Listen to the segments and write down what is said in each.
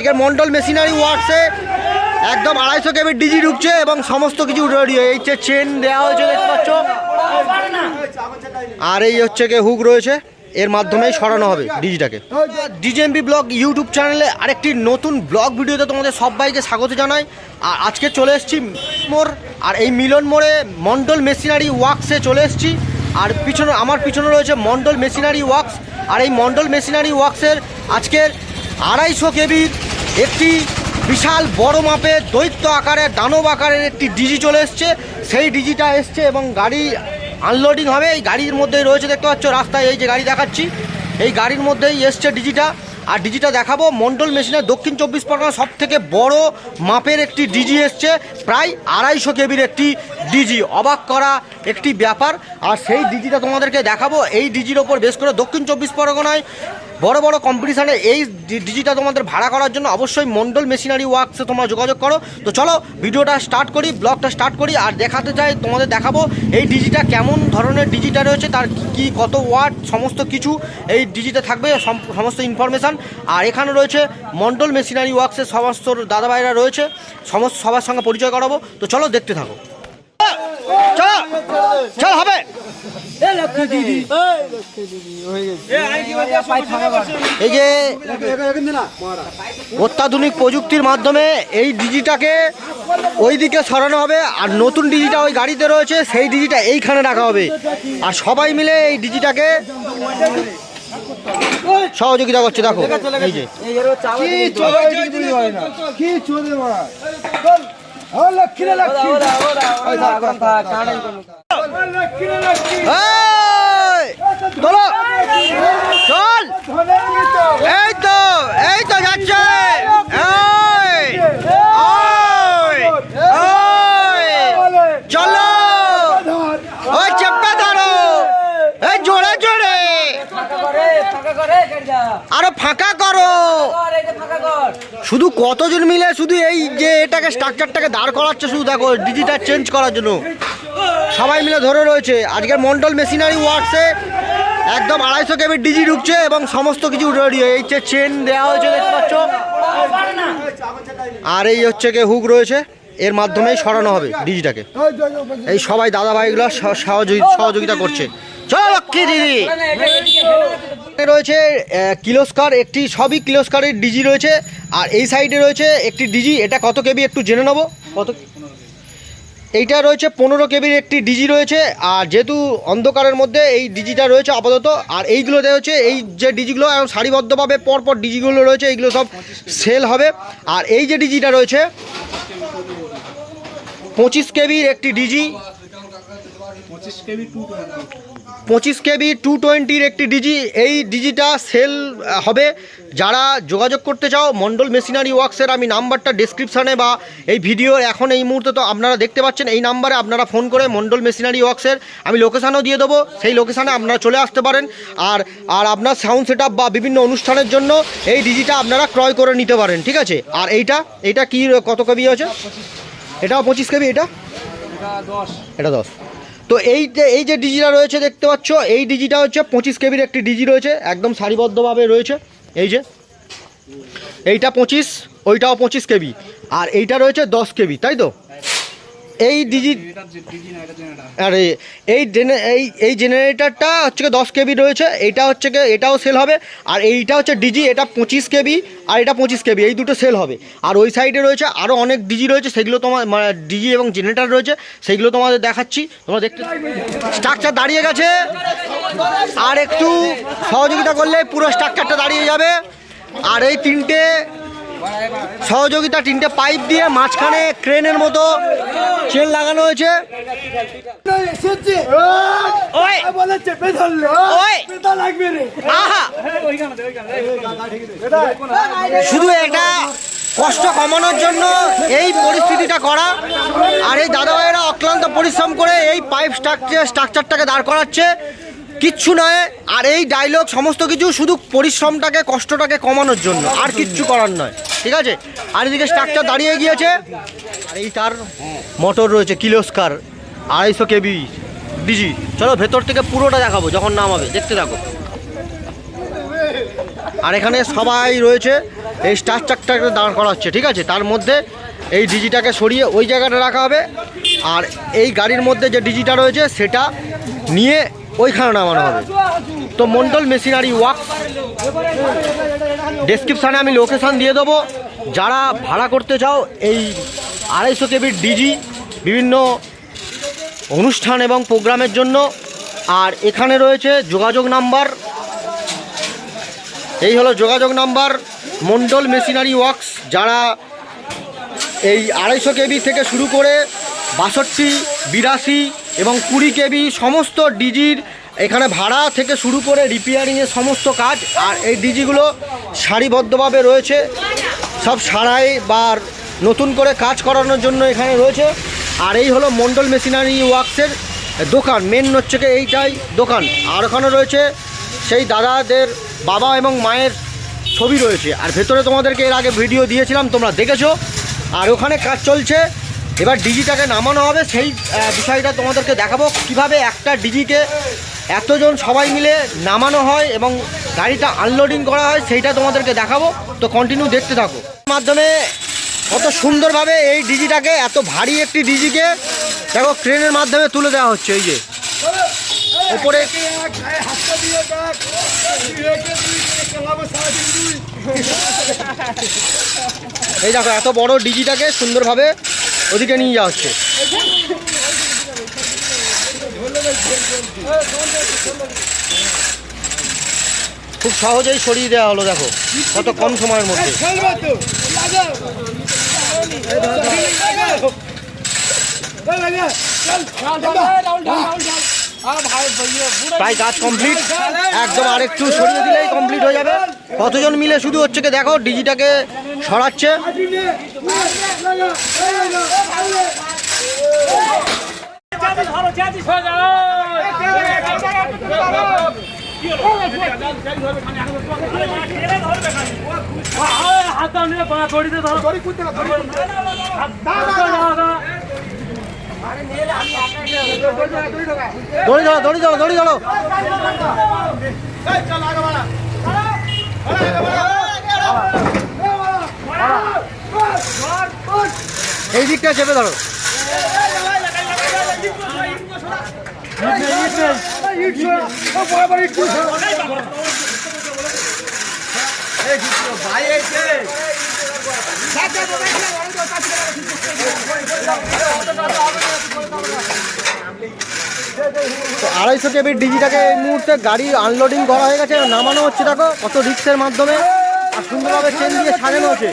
আজকের মন্ডল মেশিনারি ওয়ার্কসে একদম আড়াইশো কেবির ডিজি ঢুকছে এবং সমস্ত কিছু এই যে চেন দেওয়া হয়েছে দেখতে পাচ্ছ। আর এই হচ্ছে গিয়ে হুক রয়েছে। এর মাধ্যমেই সরানো হবে ডিজিটাকে। ডিজেএমবি ব্লগ ইউটিউব চ্যানেলে আরেকটি নতুন ব্লগ ভিডিওতে তোমাদের সবাইকে স্বাগত জানাই। আর আজকে চলে এসেছি মোড়। আর এই মিলন মোড়ে মন্ডল মেশিনারি ওয়ার্কসে চলে এসেছি। আর পিছনে আমার পিছনে রয়েছে মন্ডল মেশিনারি ওয়ার্কস। আর এই মন্ডল মেশিনারি ওয়ার্কসের আজকের আড়াইশো কেবির একটি বিশাল বড় মাপের দৈত্য আকারের দানব আকারের একটি ডিজি চলে এসছে। সেই ডিজিটা এসছে এবং গাড়ি আনলোডিং হবে। এই গাড়ির মধ্যেই রয়েছে, দেখতে পাচ্ছ, রাস্তায় এই যে গাড়ি দেখাচ্ছি। এই গাড়ির মধ্যেই এসছে ডিজিটা। আর ডিজিটা দেখাবো, মন্ডল মেশিনের দক্ষিণ চব্বিশ পরগনা সব থেকে বড় মাপের একটি ডিজি এসছে। প্রায় আড়াইশো কেবির একটি ডিজি। অবাক করা একটি ব্যাপার। আর সেই ডিজিটা তোমাদেরকে দেখাবো। এই ডিজির ওপর বেশ করে দক্ষিণ চব্বিশ পরগনায় বড় বড় কম্পিটিশানে এই ডিজিটা তোমাদের ভাড়া করার জন্য অবশ্যই মন্ডল মেশিনারি ওয়ার্কসে তোমরা যোগাযোগ করো। তো চলো, ভিডিওটা স্টার্ট করি ব্লগটা স্টার্ট করি, আর দেখাতে চাই, তোমাদের দেখাবো এই ডিজিটা কেমন ধরনের ডিজিটা রয়েছে, তার কি কত ওয়াট সমস্ত কিছু এই ডিজিটা থাকবে, সম- সমস্ত ইনফরমেশান আর এখানে রয়েছে মন্ডল মেশিনারি ওয়ার্কসের সমস্ত দাদাভাইরা রয়েছে, সমস্ত সবার সঙ্গে পরিচয় করাবো। তো চলো, দেখতে থাকো। চলো চল হবে। এই যে অত্যাধুনিক প্রযুক্তির মাধ্যমে এই ডিজিটাকে ওই দিকে সরানো হবে আর নতুন ডিজিটা ওই গাড়িতে রয়েছে সেই ডিজিটা এইখানে রাখা হবে। আর সবাই মিলে এই ডিজিটাকে সহযোগিতা করছে দেখো। এই যে। এই, তোলো চল এই তো এই তো যাচ্ছে এই, ওই, ওই, চলো ওই চেপটা ধরো এই জোরে জোরে আরও ফাঁকা করো কতজন মিলে শুধু এই যে এটাকে স্ট্রাকচারটাকে দাঁড় করাচ্ছে শুধু, দেখো ডিজিটা চেঞ্জ করার জন্য। সবাই মিলে ধরে রয়েছে। আজকের মন্ডল মেশিনারি ওয়ার্কসে একদম আড়াইশো কেবির ডিজি ঢুকছে এবং সমস্ত কিছু রেডি এই যে চেন দেওয়া হয়েছে, দেখতে পাচ্ছ? আর এই হচ্ছে গিয়ে হুক রয়েছে। এর মাধ্যমেই সরানো হবে ডিজিটাকে এই সবাই দাদা ভাইগুলো সহ- সহযোগিতা করছে। চলো লক্ষ্মী দিদি। রয়েছে কিলোস্কার, একটি সবই কিলোস্কারের ডিজি রয়েছে, আর এই সাইডে রয়েছে একটি ডিজি এটা কত কেবি একটু জেনে নেব? কত এইটা রয়েছে পনেরো কেবির একটি ডিজি রয়েছে, আর যেহেতু অন্ধকারের মধ্যে এই ডিজিটা রয়েছে আপাতত, আর এইগুলোতে হচ্ছে, এই যে ডিজিগুলো সারিবদ্ধভাবে পরপর ডিজিগুলো রয়েছে, এইগুলো সব সেল হবে, আর এই যে ডিজিটা রয়েছে, পঁচিশ কেবির একটি ডিজি পঁচিশ কেবি টু টোয়েন্টির একটি ডিজি এই ডিজিটা সেল হবে। যারা যোগাযোগ করতে চাও মন্ডল মেশিনারি ওয়ার্কসের আমি নাম্বারটা ডেসক্রিপশানে বা এই ভিডিও এখন এই মুহূর্তে তো আপনারা দেখতে পাচ্ছেন এই নাম্বারে আপনারা ফোন করে মন্ডল মেশিনারি ওয়ার্কসের আমি লোকেশানও দিয়ে দেবো। সেই লোকেশানে আপনারা চলে আসতে পারেন। আর আর আপনার সাউন্ড সেট বা বিভিন্ন অনুষ্ঠানের জন্য এই ডিজিটা আপনারা ক্রয় করে নিতে পারেন ঠিক আছে? আর এইটা এইটা কি কত কেবি আছে? এটাও পঁচিশ কেবি এটা? এটা দশ। তো এই যে এই যে ডিজিটা রয়েছে দেখতে পাচ্ছ, এই ডিজিটা হচ্ছে পঁচিশ কেবির একটি ডিজি রয়েছে, একদম সারিবদ্ধভাবে রয়েছে। এই যে, এইটা পঁচিশ, ওইটাও পঁচিশ কেবি, আর এইটা রয়েছে দশ কেবি, তাই তো? এই ডিজি আরে এই এই এই জেনারেটারটা হচ্ছে দশ কেবি রয়েছে এইটা হচ্ছে গিয়ে এটাও সেল হবে আর এইটা হচ্ছে ডিজি এটা পঁচিশ কেবি আর এটা পঁচিশ কেবি এই দুটো সেল হবে। আর ওই সাইডে রয়েছে আরও অনেক ডিজি রয়েছে সেগুলো তোমার ডিজি এবং জেনারেটার রয়েছে সেগুলো তোমাদের দেখাচ্ছি তোমরা দেখতে স্ট্রাকচার দাঁড়িয়ে গেছে। আর একটু সহযোগিতা করলে পুরো স্ট্রাকচারটা দাঁড়িয়ে যাবে। আর এই তিনটে সহযোগিতা তিনটে পাইপ দিয়ে মাঝখানে ক্রেনের মতো চেন লাগানো হয়েছে। ওই! ওই! আহা! শুধু এটা কষ্ট কমানোর জন্য এই পরিস্থিতিটা করা আর এই দাদা ভাইয়েরা অক্লান্ত পরিশ্রম করে এই পাইপ স্ট্রাকচার স্ট্রাকচারটাকে দাঁড় করাচ্ছে। কিচ্ছু নয়, আর এই ডায়লগ সমস্ত কিছু শুধু পরিশ্রমটাকে, কষ্টটাকে কমানোর জন্য, আর কিচ্ছু করার নয়, ঠিক আছে? আর এদিকে স্ট্রাকচার দাঁড়িয়ে গিয়েছে, আর এই তার মোটর রয়েছে কিলোস্কার আড়াইশো কেবি। ডিজি, চলো ভেতর থেকে পুরোটা দেখাবো, যখন নামাবে, দেখতে থাকো। আর এখানে সবাই রয়েছে, এই স্ট্রাকচারটাকে দাঁড় করা হচ্ছে ঠিক আছে? তার মধ্যে এই ডিজিটাকে সরিয়ে ওই জায়গাটা রাখা হবে, আর এই গাড়ির মধ্যে যে ডিজিটা রয়েছে, সেটা নিয়ে ওইখানে নামানো হবে। তো মন্ডল মেশিনারি ওয়ার্কস ডেসক্রিপশানে আমি লোকেশান দিয়ে দেবো। যারা ভাড়া করতে চাও, এই আড়াইশো কেবির ডিজি বিভিন্ন অনুষ্ঠান এবং প্রোগ্রামের জন্য। আর এখানে রয়েছে যোগাযোগ নাম্বার। এই হলো যোগাযোগ নাম্বার। মন্ডল মেশিনারি ওয়ার্কস যারা এই আড়াইশো কেবি থেকে শুরু করে বাষট্টি, বিরাশি এবং কুড়ি কেবি সমস্ত ডিজির এখানে ভাড়া থেকে শুরু করে রিপেয়ারিংয়ের সমস্ত কাজ, আর এই ডিজিগুলো সারিবদ্ধভাবে রয়েছে। সব সারাই বা নতুন করে কাজ করানোর জন্য এখানে রয়েছে। আর এই হলো মন্ডল মেশিনারি ওয়ার্কসের দোকান। মেন হচ্ছে কি এইটাই দোকান। আর ওখানে রয়েছে সেই দাদাদের বাবা এবং মায়ের ছবি রয়েছে। আর ভেতরে তোমাদেরকে এর আগে ভিডিও দিয়েছিলাম, তোমরা দেখেছ। আর ওখানে কাজ চলছে। এবার ডিজিটাকে নামানো হবে। সেই বিষয়টা তোমাদেরকে দেখাবো। কীভাবে একটা ডিজিকে এতজন সবাই মিলে নামানো হয় এবং গাড়িটা আনলোডিং করা হয়, সেইটা তোমাদেরকে দেখাবো। তো কন্টিনিউ দেখতে থাকো। মাধ্যমে কত সুন্দরভাবে এই ডিজিটাকে, এত ভারী একটি ডিজিকে, দেখো, ক্রেনের মাধ্যমে তুলে দেওয়া হচ্ছে, এই যে। উপরে এই দেখো, এত বড় ডিজিটাকে সুন্দরভাবে ওদিকে নিয়ে যাওয়া হচ্ছে খুব সহজেই সরিয়ে দেওয়া হলো, দেখো। কত কম সময়ের মধ্যে। প্রায় কাজ কমপ্লিট একদম আরেকটু সরিয়ে দিলেই কমপ্লিট হয়ে যাবে। কতজন মিলে শুধু হচ্ছে কি, দেখো, ডিজিটাকে সরাচ্ছে। ধরো দড়িতে ধরো দড়ি কুদতে দড়ি দড়ি ধরো। দড়ি ধরো দড়ি ধরো এই দিকটা চেপে ধরো। আড়াইশো কেবির ডিজিটাকে এই মুহূর্তে গাড়ি আনলোডিং করা হয়ে গেছে নামানো হচ্ছে, দেখো, কত রিক্সের মাধ্যমে। সুন্দরভাবে চেন দিয়ে সাজানো হচ্ছে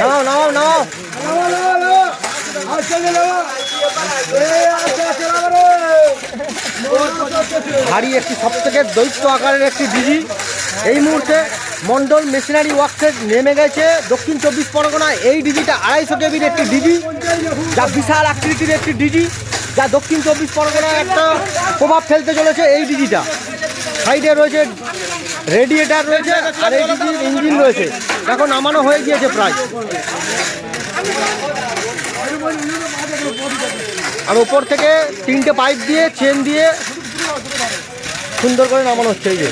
নাও নাও নাও। ভারী একটি সবথেকে দৈত্য আকারের একটি ডিজি এই মুহূর্তে মন্ডল মেশিনারি ওয়ার্কসের নেমে গেছে দক্ষিণ চব্বিশ পরগনায়। এই ডিজিটা আড়াইশো কেবির একটি ডিজি যা বিশাল আকৃতির একটি ডিজি যা দক্ষিণ চব্বিশ পরগনায় একটা প্রভাব ফেলতে চলেছে এই ডিজিটা। সাইডে রয়েছে রেডিয়েটার রয়েছে আর এই ডিজির ইঞ্জিন রয়েছে। এখন নামানো হয়ে গিয়েছে প্রায়। আর ওপর থেকে তিনটে পাইপ দিয়ে চেন দিয়ে সুন্দর করে নামানো হচ্ছে এই যে।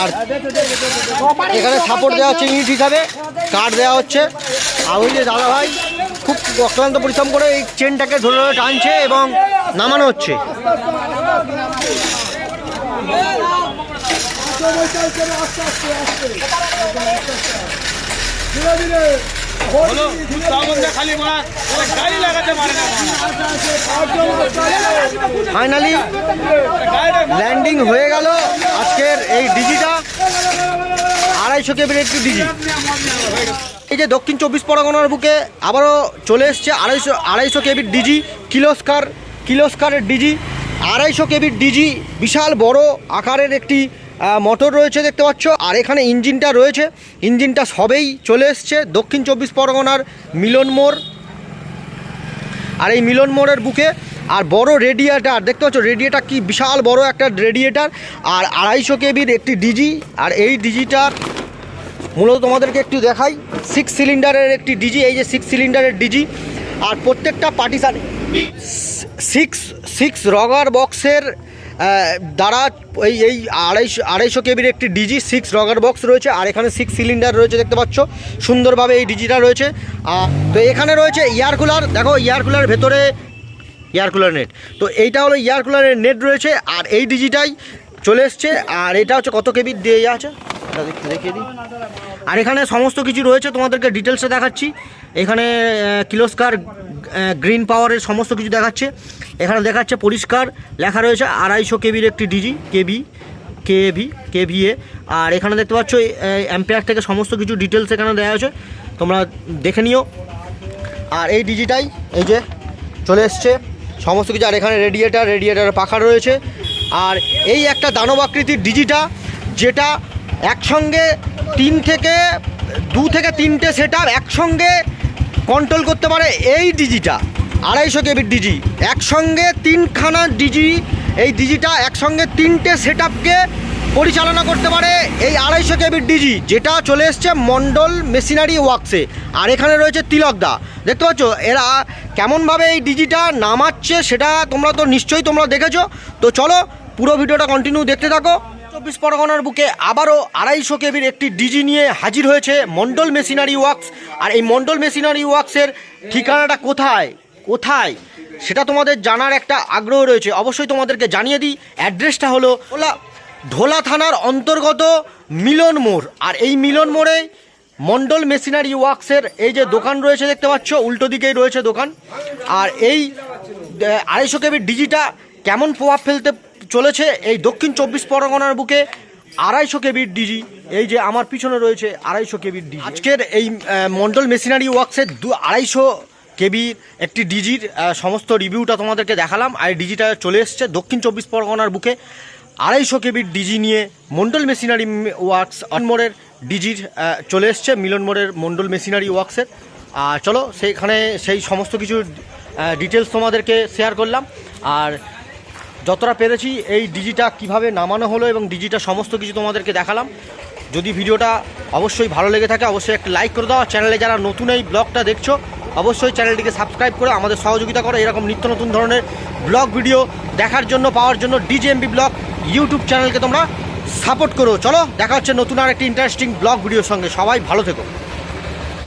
আর এখানে সাপোর্ট দেওয়া হচ্ছে ইউনিট হিসাবে কাঠ দেওয়া হচ্ছে। আর ওই যে দাদা ভাই খুব অক্লান্ত পরিশ্রম করে এই চেনটাকে ধরে ধরে টানছে এবং নামানো হচ্ছে। ফাইনালি ল্যান্ডিং হয়ে গেল। আজকের এই ডিজিটা, আড়াইশো কেবির একটি ডিজি। এই যে দক্ষিণ চব্বিশ পরগনার বুকে আবারও চলে এসছে আড়াইশো আড়াইশো কেবির ডিজি, কিলোস্কার, কিলোস্কারের ডিজি, আড়াইশো কেবির ডিজি, বিশাল বড় আকারের একটি মোটর রয়েছে দেখতে পাচ্ছ। আর এখানে ইঞ্জিনটা রয়েছে। ইঞ্জিনটা সবেই চলে এসছে দক্ষিণ চব্বিশ পরগনার মিলন মোড়। আর এই মিলন মোড়ের বুকে আর বড় রেডিয়েটার, দেখতে পাচ্ছ রেডিয়েটার কি বিশাল বড় একটা রেডিয়েটার। আর আড়াইশো কেবির একটি ডিজি, আর এই ডিজিটার মূলত তোমাদেরকে একটু দেখাই। সিক্স সিলিন্ডারের একটি ডিজি, এই যে সিক্স সিলিন্ডারের ডিজি। আর প্রত্যেকটা পার্টিশান সিক্স সিক্স রগার বক্সের দ্বারা এই এই আড়াইশো আড়াইশো কেবির একটি ডিজি সিক্স রগার বক্স রয়েছে। আর এখানে সিক্স সিলিন্ডার রয়েছে, দেখতে পাচ্ছ। সুন্দরভাবে এই ডিজিটা রয়েছে। তো এখানে রয়েছে এয়ার কুলার দেখো এয়ার কুলার ভেতরে এয়ার কুলার নেট। তো এইটা হলো এয়ার কুলারের নেট রয়েছে, আর এই ডিজিটাই চলে এসছে, আর এটা হচ্ছে কত কেবি দিয়ে আছে? দেখিয়ে দিই। আর এখানে সমস্ত কিছু রয়েছে, তোমাদেরকে ডিটেলসে দেখাচ্ছি। এখানে কিলোস্কার গ্রিন পাওয়ারের সমস্ত কিছু দেখাচ্ছে। এখানে দেখাচ্ছে পরিষ্কার, লেখা রয়েছে আড়াইশো কেবির একটি ডিজি কেবি কেভি কেভিএ আর এখানে দেখতে পাচ্ছ অ্যাম্পেয়ার থেকে সমস্ত কিছু ডিটেলস এখানে দেওয়া হয়েছে। তোমরা দেখে নিও। আর এই ডিজিটাই এই যে চলে এসছে। সমস্ত কিছু, আর এখানে রেডিয়েটার রেডিয়েটার পাখা রয়েছে। আর এই একটা দানব আকৃতির ডিজিটা, যেটা একসঙ্গে তিন থেকে, দু থেকে তিনটে সেট একসঙ্গে কন্ট্রোল করতে পারে এই ডিজিটা, আড়াইশো কেবির ডিজি। একসঙ্গে তিনখানা ডিজি, এই ডিজিটা একসঙ্গে তিনটে সেট পরিচালনা করতে পারে এই আড়াইশো কেবির ডিজি যেটা চলে এসছে মন্ডল মেশিনারি ওয়ার্কসে। আর এখানে রয়েছে তিলকদা। দেখতে পাচ্ছ, এরা কেমনভাবে এই ডিজিটা নামাচ্ছে সেটা তোমরা তো নিশ্চয়ই তোমরা দেখেছ। তো চলো, পুরো ভিডিওটা কন্টিনিউ দেখতে থাকো। চব্বিশ পরগনার বুকে আবারও আড়াইশো কেবির একটি ডিজি নিয়ে হাজির হয়েছে মন্ডল মেশিনারি ওয়ার্কস। আর এই মন্ডল মেশিনারি ওয়ার্কসের ঠিকানাটা কোথায়? কোথায়? সেটা তোমাদের জানার একটা আগ্রহ রয়েছে। অবশ্যই তোমাদেরকে জানিয়ে দিই। অ্যাড্রেসটা হলো, ওলা ধোলা থানার অন্তর্গত মিলন মোড়। আর এই মিলন মোড়ে মন্ডল মেশিনারি ওয়ার্কসের এই যে দোকান রয়েছে দেখতে পাচ্ছ, উল্টো দিকেই রয়েছে দোকান। আর এই আড়াইশো কেবির ডিজিটা কেমন প্রভাব ফেলতে চলেছে, এই দক্ষিণ চব্বিশ পরগনার বুকে আড়াইশো কেবির ডিজি, এই যে আমার পিছনে রয়েছে আড়াইশো কেবির ডিজি। আজকের এই মন্ডল মেশিনারি ওয়ার্কসের দু, আড়াইশো কেবির একটি ডিজির সমস্ত রিভিউটা তোমাদেরকে দেখালাম। আর ডিজিটা চলে এসছে দক্ষিণ চব্বিশ পরগনার বুকে। আড়াইশো কেবির ডিজি নিয়ে মন্ডল মেশিনারি ওয়ার্কস মোড়ের ডিজির চলে এসছে, মিলন মোড়ের মন্ডল মেশিনারি ওয়ার্কসের। আর চলো, সেইখানে সেই সমস্ত কিছু ডিটেলস তোমাদেরকে শেয়ার করলাম। আর যতটা পেরেছি, এই ডিজিটা কীভাবে নামানো হলো এবং ডিজিটা সমস্ত কিছু তোমাদেরকে দেখালাম। যদি ভিডিওটা অবশ্যই ভালো লেগে থাকে, অবশ্যই একটা লাইক করে দাও। চ্যানেলে যারা নতুন এই ব্লগটা দেখছ, অবশ্যই চ্যানেলটিকে সাবস্ক্রাইব করে আমাদের সহযোগিতা করো। এরকম নিত্য নতুন ধরনের ব্লগ ভিডিও দেখার জন্য, পাওয়ার জন্য ডিজেএমবি ব্লগ ইউটিউব চ্যানেলকে তোমরা সাপোর্ট করো। চলো, দেখা হচ্ছে নতুন আর একটি ইন্টারেস্টিং ব্লগ ভিডিওর সঙ্গে। সবাই ভালো থেকো।